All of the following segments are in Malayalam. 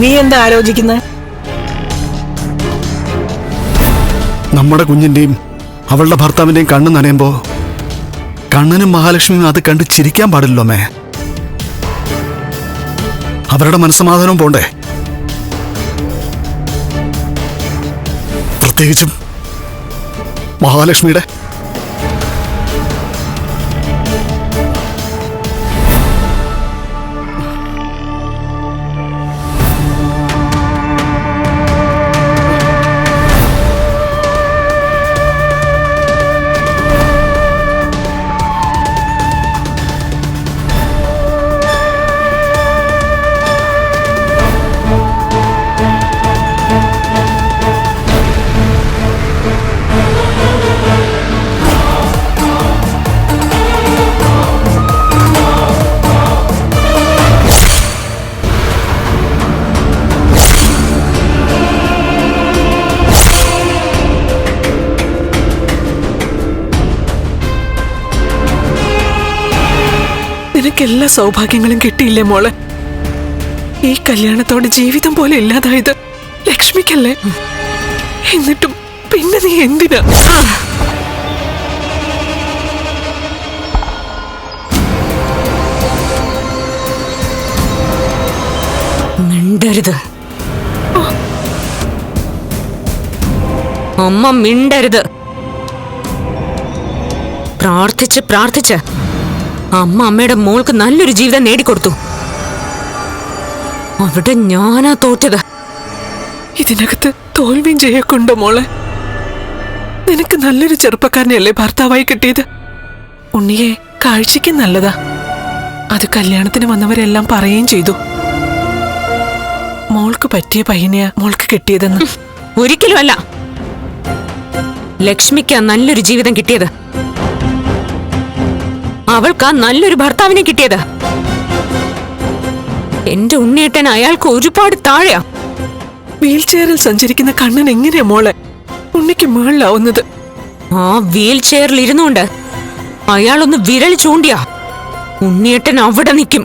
നീ എന്താ ആലോചിക്കുന്നത് നമ്മുടെ കുഞ്ഞിന്റെയും അവളുടെ ഭർത്താവിന്റെയും കണ്ണ് നനയുമ്പോ കണ്ണനും മഹാലക്ഷ്മിയും അത് കണ്ട് ചിരിക്കാൻ പാടില്ലല്ലോ മേ അവരുടെ മനസ്സമാധാനവും പോണ്ടേ? പ്രത്യേകിച്ചും മഹാലക്ഷ്മിയുടെ നിനക്ക് എല്ലാ സൗഭാഗ്യങ്ങളും കിട്ടിയില്ലേ മോളെ? ഈ കല്യാണത്തോടെ ജീവിതം പോലെ ഇല്ലാതായത് ലക്ഷ്മിക്കല്ലേ? എന്നിട്ടും പിന്നെ നീ എന്തിനാ? മിണ്ടരുത്. അമ്മ മിണ്ടരുത്. പ്രാർത്ഥിച്ച് പ്രാർത്ഥിച്ച്. അമ്മ അമ്മയുടെ മോൾക്ക് നല്ലൊരു ജീവിതം നേടിക്കൊടുത്തു. അവിടെ ഞാനാ തോറ്റത്. ഇതിനകത്ത് തോൽവിയും ചെയ്യക്കൊണ്ടോ മോളെ. നിനക്ക് നല്ലൊരു ചെറുപ്പക്കാരനെയല്ലേ ഭർത്താവായി കിട്ടിയത്? ഉണ്ണിയെ കാഴ്ചയ്ക്ക് നല്ലതാ. അത് കല്യാണത്തിന് വന്നവരെല്ലാം പറയുകയും ചെയ്തു. മോൾക്ക് പറ്റിയ പയ്യനെയാ മോൾക്ക് കിട്ടിയതെന്ന്. ഒരിക്കലും അല്ല ലക്ഷ്മിക്കാ നല്ലൊരു ജീവിതം കിട്ടിയത്. അവൾക്ക് ആ നല്ലൊരു ഭർത്താവിനെ കിട്ടിയത്. എന്റെ ഉണ്ണിയേട്ടൻ അയാൾക്ക് ഒരുപാട് താഴെയാ. വീൽ ചെയറിൽ സഞ്ചരിക്കുന്ന കണ്ണൻ എങ്ങനെയാ മോളെ? ഉണ്ണിക്ക് മുകളിലാവുന്നത് ആ വീൽ ചെയറിൽ ഇരുന്നുകൊണ്ട് അയാളൊന്ന് വിരൽ ചൂണ്ടിയാ. ഉണ്ണിയേട്ടൻ അവിടെ നിൽക്കും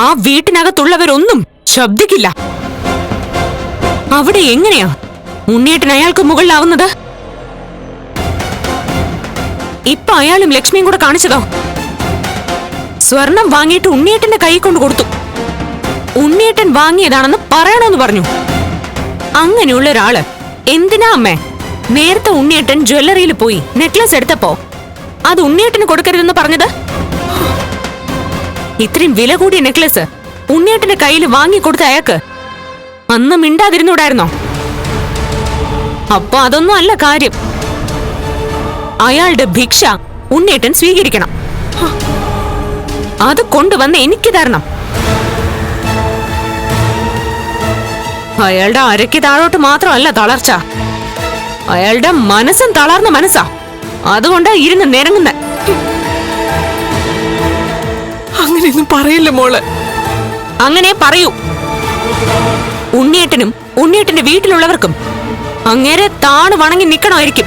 ആ വീട്ടിനകത്തുള്ളവരൊന്നും ശബ്ദിക്കില്ല. അവിടെ എങ്ങനെയാ? ഉണ്ണിയേട്ടൻ അയാൾക്ക് മുകളിലാവുന്നത്? ഇപ്പൊ അയാളും ലക്ഷ്മിയും കൂടെ കാണിച്ചതോ? സ്വർണം വാങ്ങിയിട്ട് ഉണ്ണിയേട്ടന്റെ കൈ കൊണ്ട് കൊടുത്തു. ഉണ്ണിയേട്ടൻ വാങ്ങിയതാണെന്ന് പറയണമെന്ന് പറഞ്ഞു. അങ്ങനെയുള്ള ഒരാൾ എന്തിനാ അമ്മേ? നേരത്തെ ഉണ്ണിയേട്ടൻ ജ്വല്ലറിയിൽ പോയി നെക്ലസ് എടുത്തപ്പോ അത് ഉണ്ണിയേട്ടന് കൊടുക്കരുതെന്ന് പറഞ്ഞത്? ഇത്രയും വില കൂടിയ നെക്ലസ് ഉണ്ണിയേട്ടന്റെ കയ്യിൽ വാങ്ങിക്കൊടുത്ത അയാൾക്ക് അന്ന് മിണ്ടാതിരുന്നൂടായിരുന്നോ? അപ്പൊ അതൊന്നും അല്ല കാര്യം. അയാളുടെ ഭിക്ഷ ഉണ്ണേട്ടൻ സ്വീകരിക്കണം. അത് കൊണ്ടുവന്ന് എനിക്ക് തരണം. അയാളുടെ അരയ്ക്ക് താഴോട്ട് മാത്രമല്ല തളർച്ച. അയാളുടെ മനസ്സും തളർന്ന മനസ്സാ. അതുകൊണ്ടാ ഇരുന്ന് നിരങ്ങുന്ന അങ്ങനെയൊന്നും പറയില്ല മോൾ. അങ്ങനെ പറയൂ. ഉണ്ണിയേട്ടനും ഉണ്ണിയേട്ടന്റെ വീട്ടിലുള്ളവർക്കും അങ്ങേരെ താണു വണങ്ങി നിക്കണമായിരിക്കും.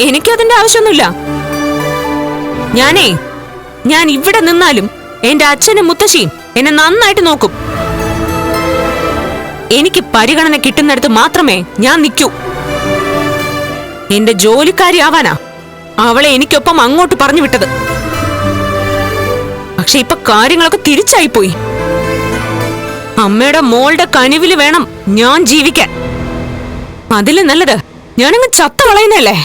എനിക്കതിന്റെ ആവശ്യമൊന്നുമില്ല. ഞാനേ ഞാൻ ഇവിടെ നിന്നാലും എന്റെ അച്ഛനും മുത്തശ്ശിയും എന്നെ നന്നായിട്ട് നോക്കും. എനിക്ക് പരിഗണന കിട്ടുന്നിടത്ത് മാത്രമേ ഞാൻ നിൽക്കൂ എന്റെ ജോലിക്കാരി ആവാനാ അവളെ എനിക്കൊപ്പം അങ്ങോട്ട് പറഞ്ഞു വിട്ടത്. പക്ഷെ ഇപ്പൊ കാര്യങ്ങളൊക്കെ തിരിച്ചായിപ്പോയി. അമ്മയുടെ മോളുടെ കനിവിൽ വേണം ഞാൻ ജീവിക്കാൻ. അതിൽ നല്ലത് ഞാനങ്ങ് ചത്ത കളയുന്നല്ലേ